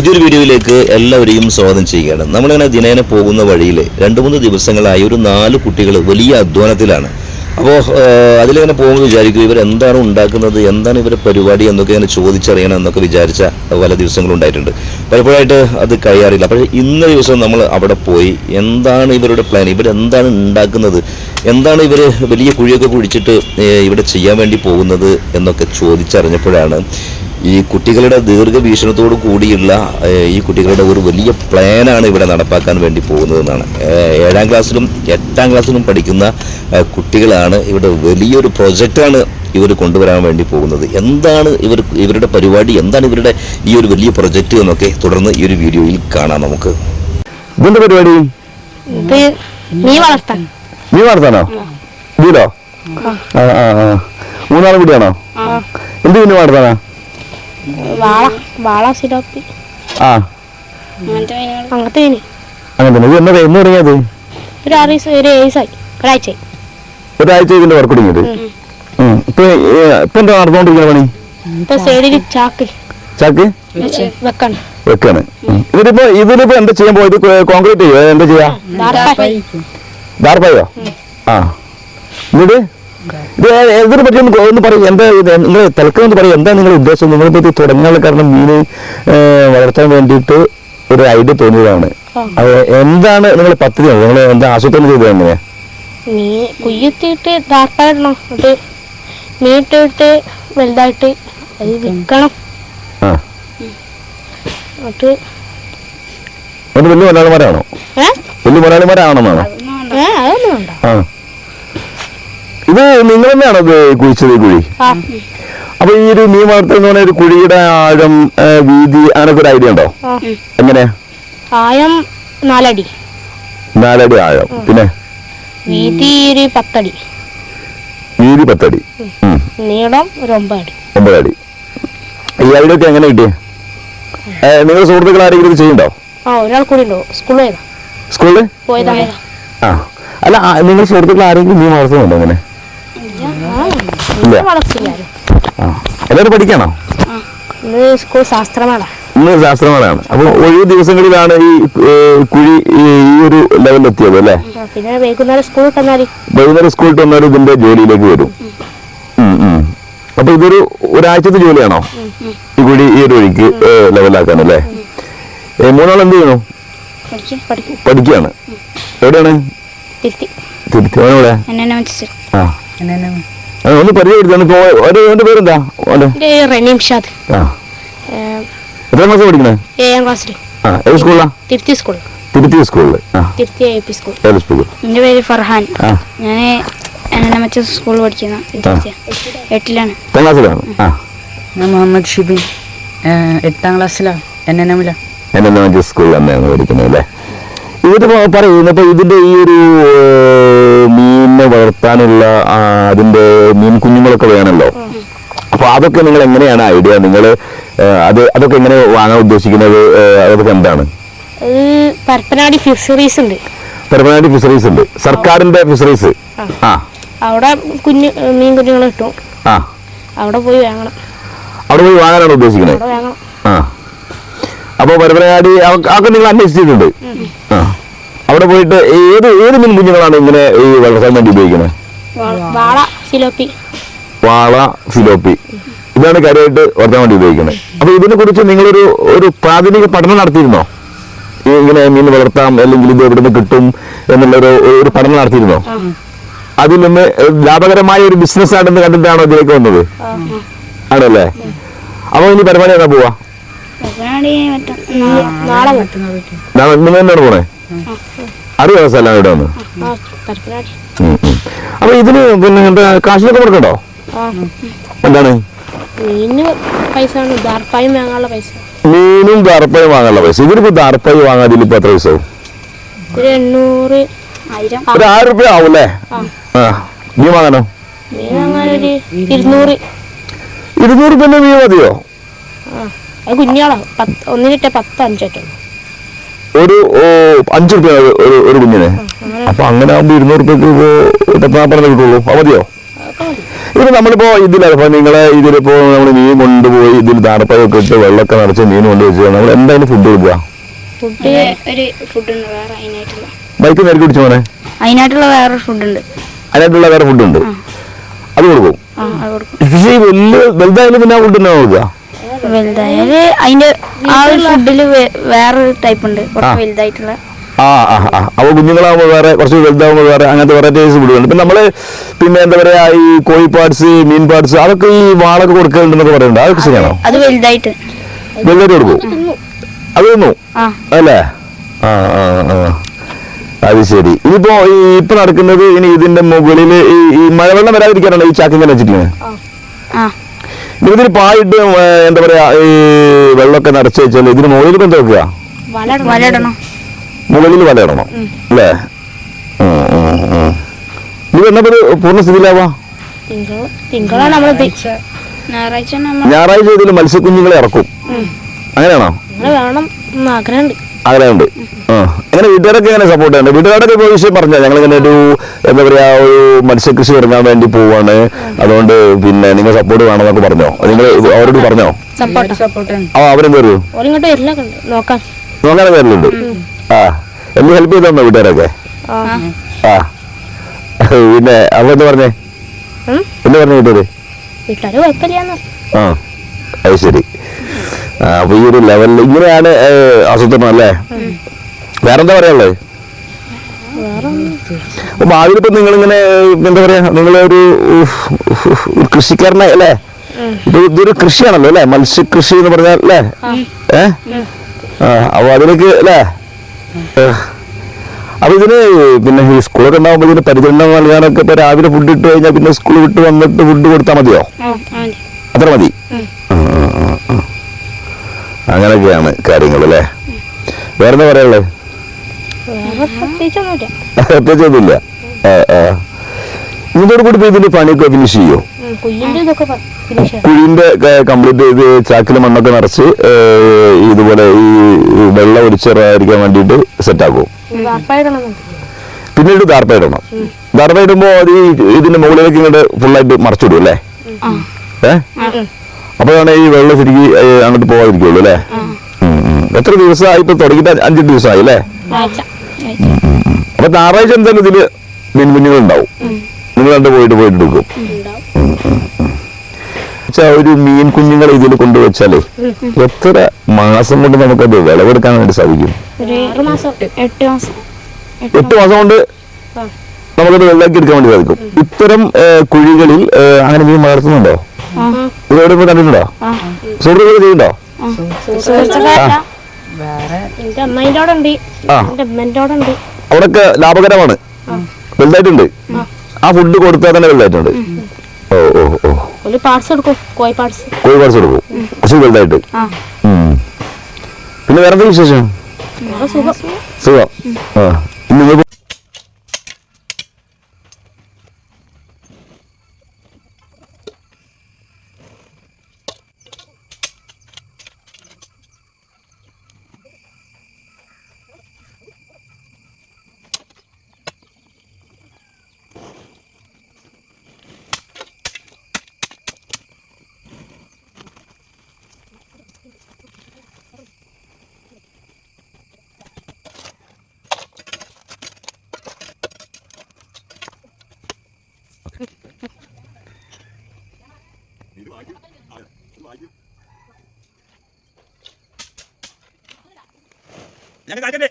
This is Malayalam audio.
പുതിയൊരു വീഡിയോയിലേക്ക് എല്ലാവരെയും സ്വാഗതം ചെയ്യുകയാണ്. നമ്മളിങ്ങനെ ദിനേന പോകുന്ന വഴിയിൽ രണ്ട് മൂന്ന് ദിവസങ്ങളായി ഒരു നാല് കുട്ടികൾ വലിയ അധ്വാനത്തിലാണ്. അപ്പോൾ അതിലിങ്ങനെ പോകുമ്പോൾ വിചാരിക്കും ഇവരെന്താണ് ഉണ്ടാക്കുന്നത് എന്താണ് ഇവരുടെ പരിപാടി എന്നൊക്കെ ഇങ്ങനെ ചോദിച്ചറിയണം എന്നൊക്കെ വിചാരിച്ച പല ദിവസങ്ങളുണ്ടായിട്ടുണ്ട് പലപ്പോഴായിട്ട് അത് കഴിയാറില്ല. പക്ഷേ ഇന്ന ദിവസം നമ്മൾ അവിടെ പോയി എന്താണ് ഇവരുടെ പ്ലാൻ ഇവരെന്താണ് ഉണ്ടാക്കുന്നത്? എന്താണ് ഇവർ വലിയ കുഴിയൊക്കെ കുഴിച്ചിട്ട് ഇവിടെ ചെയ്യാൻ വേണ്ടി പോകുന്നത് എന്നൊക്കെ ചോദിച്ചറിഞ്ഞപ്പോഴാണ് ഈ കുട്ടികളുടെ ദീർഘവീക്ഷണത്തോടു കൂടിയുള്ള ഈ കുട്ടികളുടെ ഒരു വലിയ പ്ലാനാണ് ഇവിടെ നടപ്പാക്കാൻ വേണ്ടി പോകുന്നതെന്നാണ്. ഏഴാം ക്ലാസ്സിലും എട്ടാം ക്ലാസ്സിലും പഠിക്കുന്ന കുട്ടികളാണ് ഇവിടെ വലിയൊരു പ്രൊജക്റ്റാണ് ഇവർ കൊണ്ടുവരാൻ വേണ്ടി പോകുന്നത്. എന്താണ് ഇവർ ഇവരുടെ പരിപാടി? എന്താണ് ഇവരുടെ ഈ ഒരു വലിയ പ്രൊജക്റ്റ് എന്നൊക്കെ തുടർന്ന് ഈ ഒരു വീഡിയോയിൽ കാണാം നമുക്ക്. ഇതിന്റെ പരിപാടി? നീ വളർത്താൻ നീ ആ. മൂന്നാളും കൂടിയാണോ? എന്ത് പിന്നെ നടത്താനാ വാള വാള സിലോപ്പി. ആ. അങ്ങനത്തെ മീന്. അങ്ങനെ ഇത് എന്നാ എന്ന് തുടങ്ങിയത്? ഒരു ആറ് ദിവസം ഒരു ഏഴ് ദിവസമായി. ഒരാഴ്ചയായി. ഒരാഴ്ച ഇതിന്റെ വർക്ക് തുടങ്ങിയത്. ഇപ്പൊ ഇപ്പൊ എന്താ നടന്നുകൊണ്ടിരിക്കുന്ന പണി? ഇപ്പൊ സൈഡിൽ ചാക്ക്. ചാക്ക്? വെക്കാണ്. വെക്കാണ്. ഇതിലിപ്പോ ഇതിലിപ്പോ എന്താ ചെയ്യാൻ പോയത്? കോൺക്രീറ്റ് ചെയ്യോ? എന്താ ചെയ്യാ? ദാർപ്പായി. ആ. എന്നിട്ട്? ഇതിനെ പറ്റി ഒന്ന് ഒന്ന് പറയും എന്താ ഇത്? നിങ്ങൾ തിളക്കം എന്ന് പറയും എന്താ നിങ്ങളുടെ ഉദ്ദേശം? നിങ്ങളെ ഇത് തുടങ്ങാനുള്ള കാരണം മീന് വളർത്താൻ വേണ്ടിയിട്ട് ഒരു ഐഡിയ തോന്നിയതാണ്. അത് എന്താണ് നിങ്ങളുടെ പദ്ധതി? നിങ്ങൾ എന്താ ആസൂത്രണം ചെയ്തത് എങ്ങനെയാ? മീൻ കുയ്യെത്തിയിട്ട് ദാർപ്പായി അത് മീൻ വലുതായിട്ട് അത് വിൽക്കണം. അത് വലിയ മലയാളിമാരാണോ? വലിയ മലയാളിമാരാണെന്നാണോ ഏ അതൊന്നും വേണ്ട. ആ. ഇത് നിങ്ങൾ തന്നെയാണോ ഇത് കുഴിച്ചത് ഈ കുഴി? അപ്പൊ ഈ ഒരു മീൻ വളർത്തൽ എന്ന് പറഞ്ഞ ഒരു കുഴിയുടെ ആഴം ഏ, വീതി അങ്ങനൊക്കെ ഒരു ഐഡിയ ഉണ്ടോ? ആ എങ്ങനെ? ആയം നാലടി. നാലടി ആഴം. പിന്നെ? വീതി ഒരു പത്തടി. വീതി പത്തടി. ഉം. നീളം ഒരു ഒമ്പതടി. ഒമ്പതടി. ഈ ഐഡിയ ഒക്കെ എങ്ങനെ കിട്ടിയ? നിങ്ങളുടെ സുഹൃത്തുക്കൾ ആരെങ്കിലും ഇത് ചെയ്യണ്ടോ ആ ഒരാൾ കൂടി ഉണ്ടോ. സ്കൂളിൽ പോയതാ. സ്കൂളിൽ പോയതാ. ആ. അല്ല ആ, നിങ്ങൾ സുഹൃത്തുക്കൾ ആരെങ്കിലും മീൻ വളർത്തുന്നുണ്ടോ അങ്ങനെ? എല്ലാവരും പഠിക്കണോ? സ്കൂൾ ശാസ്ത്രമേള. ഇന്ന് ശാസ്ത്രമാണ് അപ്പൊ ഒഴിവ് ദിവസങ്ങളിലാണ് ഈ കുഴി ഈ ഒരു ഒരു ലെവലിലെത്തിയത് അല്ലേ? പിന്നെ വൈകുന്നേരം സ്കൂളിൽ തന്നാൽ. വൈകുന്നേരം സ്കൂളിൽ വന്നാൽ ഇതിന്റെ ജോലിയിലേക്ക് വരും. അപ്പൊ ഇതൊരു ഒരാഴ്ചത്തെ ജോലിയാണോ? ഈ കുഴി ഈ ഒരു വഴിക്ക് ലെവലാക്കാൻ അല്ലേ? മൂന്നാൾ എന്ത് ചെയ്യണു പഠിക്കാണ് പഠിക്കുകയാണ്. എവിടെയാണ്? തിരുത്തി. തിരുത്തി. ആ, ഒന്ന് അവന്റെ പേരെന്താ? എത്ര മാസം പഠിക്കണേ? ഏഴാം ക്ലാസ്സിൽ ആ ഏത് സ്കൂളിലാ? തിരുത്തി സ്കൂൾ. തിരുത്തി സ്കൂളിൽ ആ. തിരുത്തി എ പി സ്കൂൾ. ഏത് സ്കൂളിൽ എന്റെ പേര് ഫർഹാൻ. ഞാൻ സ്കൂളിൽ പഠിക്കുന്ന എട്ടിലാണ്. എട്ടാം ക്ലാസ്സിലാണ്? ആ. ഞാൻ മുഹമ്മദ് ഷിബിൻ. എട്ടാം ക്ലാസ്സിലാണ് എൻ എൻ എമ്മിലാണ് എൻ എൻ സ്കൂളിൽ സ്കൂളിലാണ് പഠിക്കുന്നത് അല്ലേ? ഇതിപ്പോ അപ്പൊ ഇതിന്റെ ഈ ഒരു മീനിനെ വളർത്താനുള്ള അതിന്റെ മീൻ കുഞ്ഞുങ്ങളൊക്കെ വേണമല്ലോ അപ്പൊ അതൊക്കെ നിങ്ങൾ എങ്ങനെയാണ് ഐഡിയ? നിങ്ങൾ അത് അതൊക്കെ എങ്ങനെ വാങ്ങാൻ ഉദ്ദേശിക്കുന്നത്? അതൊക്കെ എന്താണ്? പരപ്പനാടി ഫിഷറീസ് ഉണ്ട്. പരമാവധി ഫിഷറീസ് ഉണ്ട്. സർക്കാരിന്റെ ഫിഷറീസ് ആ. അവിടെ കുഞ്ഞു മീൻ കുഞ്ഞുങ്ങൾ കിട്ടും. ആ. അവിടെ പോയി വാങ്ങണം. അവിടെ പോയി വാങ്ങാനാണ് ഉദ്ദേശിക്കുന്നത്? ആ. അപ്പൊ പരപ്പനങ്ങാടി അതൊക്കെ നിങ്ങൾ അന്വേഷിച്ചിട്ടുണ്ട് ആ. അവിടെ പോയിട്ട് ഏത് ഏത് മീൻ കുഞ്ഞുങ്ങളാണ് ഇങ്ങനെ ഈ വളർത്താൻ വേണ്ടി ഉപയോഗിക്കുന്നത് വാള സിലോപ്പി. വാള ഇതാണ് കാര്യമായിട്ട് വളർത്താൻ വേണ്ടി ഉപയോഗിക്കുന്നത് അപ്പൊ ഇതിനെ കുറിച്ച് നിങ്ങളൊരു ഒരു പ്രാഥമിക പഠനം നടത്തിയിരുന്നോ? ഇങ്ങനെ മീൻ വളർത്താം അല്ലെങ്കിൽ ഇത് എവിടെ നിന്ന് കിട്ടും എന്നുള്ളൊരു ഒരു പഠനം നടത്തിയിരുന്നോ? അതിൽ നിന്ന് ലാഭകരമായ ഒരു ബിസിനസ് ആണെന്ന് കണ്ടിട്ടാണോ ഇതിലേക്ക് വന്നത്? ആണല്ലേ? അപ്പൊ ഇനി പരമാവധി എന്നാ പോവാ? തന്നെയാണ് പോണേ? അറിയോ സ്ഥലം ഇവിടെ വന്ന്. അപ്പൊ ഇതിന് പിന്നെ കാശിനൊക്കെ കൊടുക്കണ്ടോ? എന്താണ്? മീനും ദാർപ്പായും വാങ്ങാനുള്ള പൈസ. ഇതിനിപ്പോ ദാർപ്പായി വാങ്ങാൻ ഇപ്പൊ എത്ര പൈസ ആവും? ഒരു ആയിരം റുപ്യ ആവൂല്ലേ? ആ. മീൻ വാങ്ങാനോ? ഇരുന്നൂറ്. ഇരുന്നൂറ് റുപ്യ മീൻ മതിയോ? അത് കുഞ്ഞാളാ. പത്ത് ഒന്നിനിട്ട് പത്ത് അഞ്ചോട്ടോ ഒരു ഓ, അഞ്ച് റുപ്യ ഒരു ഒരു കുഞ്ഞിന്. അപ്പൊ അങ്ങനെ ആകുമ്പോ ഇരുന്നൂറ് റുപ്യക്ക് പത്ത് നാൽപ്പത് കിട്ടുള്ളൂ. അത് മതിയോ? ഇത് നമ്മളിപ്പോ ഇപ്പൊ നിങ്ങളെ ഇതിലിപ്പോ നമ്മൾ മീൻ കൊണ്ടുപോയി ഇതിൽ താടപ്പയൊക്കെ ഇട്ട് വെള്ളമൊക്കെ നിറച്ച് മീൻ കൊണ്ടുവച്ച് നമ്മൾ എന്തായാലും ഫുഡ് കൊടുക്കുക. ഫുഡ് ഒരു ഫുഡ് ഉണ്ട്. വേറെ അതിനായിട്ടുള്ള. ബൈക്ക് നേരെ കുടിച്ചു പോണേ അതിനായിട്ടുള്ള വേറെ ഫുഡ് ഉണ്ട്. അതിനായിട്ടുള്ള വേറെ ഫുഡ് ഉണ്ട്. അത് കൊടുക്കും. വലിയ വലുതായാലും പിന്നെ ആ ഫുഡ് തന്നെ കൊടുക്കുക. വലുതായാൽ അതിന്റെ ആ ഒരു ഫുഡിൽ വേറൊരു ടൈപ്പ് ഉണ്ട്. കുറച്ച് വലുതായിട്ടുള്ള. ആ ആ ആ. അപ്പോൾ കുഞ്ഞുങ്ങളാകുമ്പോൾ വേറെ കുറച്ച് വലുതാകുമ്പോൾ വേറെ അങ്ങനത്തെ വെറൈറ്റീസ് ഫുഡുണ്ട് പിന്നെ നമ്മൾ പിന്നെ എന്താ പറയാ ഈ കോഴി പാർട്സ് മീൻ പാർട്സ് അതൊക്കെ ഈ വാളൊക്കെ കൊടുക്കലുണ്ടെന്നൊക്കെ പറയുന്നുണ്ട് അതൊക്കെ ശരിയാണോ? അത് വലുതായിട്ട്. വലുതായിട്ട് കൊടുക്കും? അത് തിന്നു. ആ. അല്ലേ? ആ ആ ആ. അത് ശരി. ഇനിയിപ്പോ ഈ ഇപ്പൊ നടക്കുന്നത് ഇനി ഇതിന്റെ മുകളിൽ ഈ ഈ മഴവെള്ളം വരാതിരിക്കാനാണ് ഈ ചാക്കിങ്ങനെ വെച്ചിരിക്കുന്നത്? ആ ഇതിൽ പായിട്ട് എന്താ പറയാ ഈ വെള്ളമൊക്കെ നിറച്ച് വെച്ചാൽ ഇതിന് മുകളിൽ കൊണ്ട് വെക്കുക? മുകളിൽ വലയിടണം. അല്ലേ. ഇത് എന്നാ ഇത് പൂർണ സ്ഥിതിയിലാവാ? നമ്മൾ ഞായറാഴ്ച. ഇതിൽ മത്സ്യക്കുഞ്ഞുങ്ങളെ ഇറക്കും. അങ്ങനെയാണോ? വേണം ആഗ്രഹമുണ്ട്. ആഗ്രഹമുണ്ട്. ആ. എങ്ങനെ വീട്ടുകാരൊക്കെ എങ്ങനെ സപ്പോർട്ട് ചെയ്യണ്ടേ വീട്ടുകാരൊക്കെ ഇപ്പോൾ വിഷയം പറഞ്ഞാൽ ഞങ്ങൾ ഇങ്ങനെ ഒരു എന്താ പറയാ ഒരു മത്സ്യകൃഷി ഇറങ്ങാൻ വേണ്ടി പോവാണ്. അതുകൊണ്ട് പിന്നെ നിങ്ങൾ സപ്പോർട്ട് വേണമെന്നൊക്കെ പറഞ്ഞോ? നിങ്ങൾ അവരോട് പറഞ്ഞോ? ആ ഉണ്ട് നോക്കാൻ നോക്കാനെ പേരിലുണ്ട് ആ. എന്ത് ഹെൽപ്പ് ചെയ്തോ വീട്ടുകാരൊക്കെ? ആ. പിന്നെ എന്താ പറഞ്ഞേ? എന്താ പറഞ്ഞു വീട്ടുകാര്? ആ. അത് ശരി. അപ്പൊ ഈ ഒരു ലെവലിൽ ഇങ്ങനെയാണ് അസുഖം ആസൂത്രണം അല്ലേ? വേറെന്താ പറയാനുള്ളത് അപ്പൊ ഭാവിയിൽ ഇപ്പൊ നിങ്ങളിങ്ങനെ എന്താ പറയാ നിങ്ങളൊരു ഉഫ്, ഉഫ്, ഒരു കൃഷിക്കാരനെ അല്ലേ? ഇതൊരു കൃഷിയാണല്ലോ അല്ലേ? മത്സ്യകൃഷി എന്ന് പറഞ്ഞാൽ അല്ലേ? ഏ? അപ്പൊ അതിലേക്ക് അല്ലേ. അപ്പൊ ഇതിന് പിന്നെ ഈ സ്കൂളൊക്കെ ഉണ്ടാകുമ്പോൾ ഇതിന് പരിചരണം നൽകാനൊക്കെ ഇപ്പൊ രാവിലെ ഫുഡ് ഇട്ട് കഴിഞ്ഞാൽ പിന്നെ സ്കൂൾ വിട്ട് വന്നിട്ട് ഫുഡ് കൊടുത്താൽ മതിയോ? അത്ര മതി. അങ്ങനെയൊക്കെയാണ് കാര്യങ്ങൾ അല്ലേ? വേറെന്താ പറയാനുള്ളത് പ്രത്യേകിച്ചൊന്നുമില്ല. ഇതോട് കൂടി പോയി ഇതിന്റെ പണിയൊക്കെ ഫിനിഷ് ചെയ്യോ? കുഴിന്റെ കംപ്ലീറ്റ് ചെയ്ത് ചാക്കിൽ മണ്ണൊക്കെ നിറച്ച് ഇതുപോലെ ഈ വെള്ളം ഒലിച്ചേറാതിരിക്കാൻ വേണ്ടിട്ട് സെറ്റ് ആക്കും. പിന്നീട് ദാർപ്പയിടണം. ദാർപ്പയിടുമ്പോ അത് ഈ ഇതിന്റെ മുകളിലേക്ക് ഇങ്ങോട്ട് ഫുള്ളായിട്ട് മറച്ചിടും അല്ലേ? ഏ? അപ്പോഴാണ് ഈ വെള്ളം ശരിക്കും അങ്ങോട്ട് പോകാതിരിക്കുള്ളൂ അല്ലേ. എത്ര ദിവസമായി ഇപ്പൊ തുടങ്ങിയിട്ട് അഞ്ച് ദിവസമായി അല്ലേ? അപ്പൊ ഞായറാഴ്ച എന്തായാലും ഇതിൽ മീൻ കുഞ്ഞുങ്ങൾ ഉണ്ടാവും നിങ്ങൾ രണ്ട് പോയിട്ട് പോയിട്ട് എടുക്കും. ഒരു മീൻ കുഞ്ഞുങ്ങളെ ഇതിൽ കൊണ്ടുവച്ചാലേ എത്ര മാസം കൊണ്ട് നമുക്കത് വിളവെടുക്കാൻ വേണ്ടി സാധിക്കും? എട്ട് മാസം. കൊണ്ട് നമുക്കത് വെള്ളാക്കി എടുക്കാൻ വേണ്ടി സാധിക്കും. ഇത്തരം കുഴികളിൽ അങ്ങനെ മീൻ വളർത്തുന്നുണ്ടോ? ഇതെവിടെ പോയി കണ്ടിട്ടുണ്ടോ? സുഹൃത്തുക്കൾ ചെയ്യുന്നുണ്ടോ? അവിടൊക്കെ ലാഭകരമാണ്. വലുതായിട്ടുണ്ട്. ആ. ഫുഡ് കൊടുത്താൽ തന്നെ വലുതായിട്ടുണ്ട്. ഓ ഓ ഓ. ഒരു പാർട്സ് എടുക്കും കോഴി പാർട്സ് കൊടുക്കും. കുറച്ച് വലുതായിട്ട്. ആ. പിന്നെ വേറെ എന്താ വിശേഷം സുഖം. സുഖം. ആ. ഇന്ന് നിങ്ങൾ ഞങ്ങൾ കാണിക്കണ്ടേ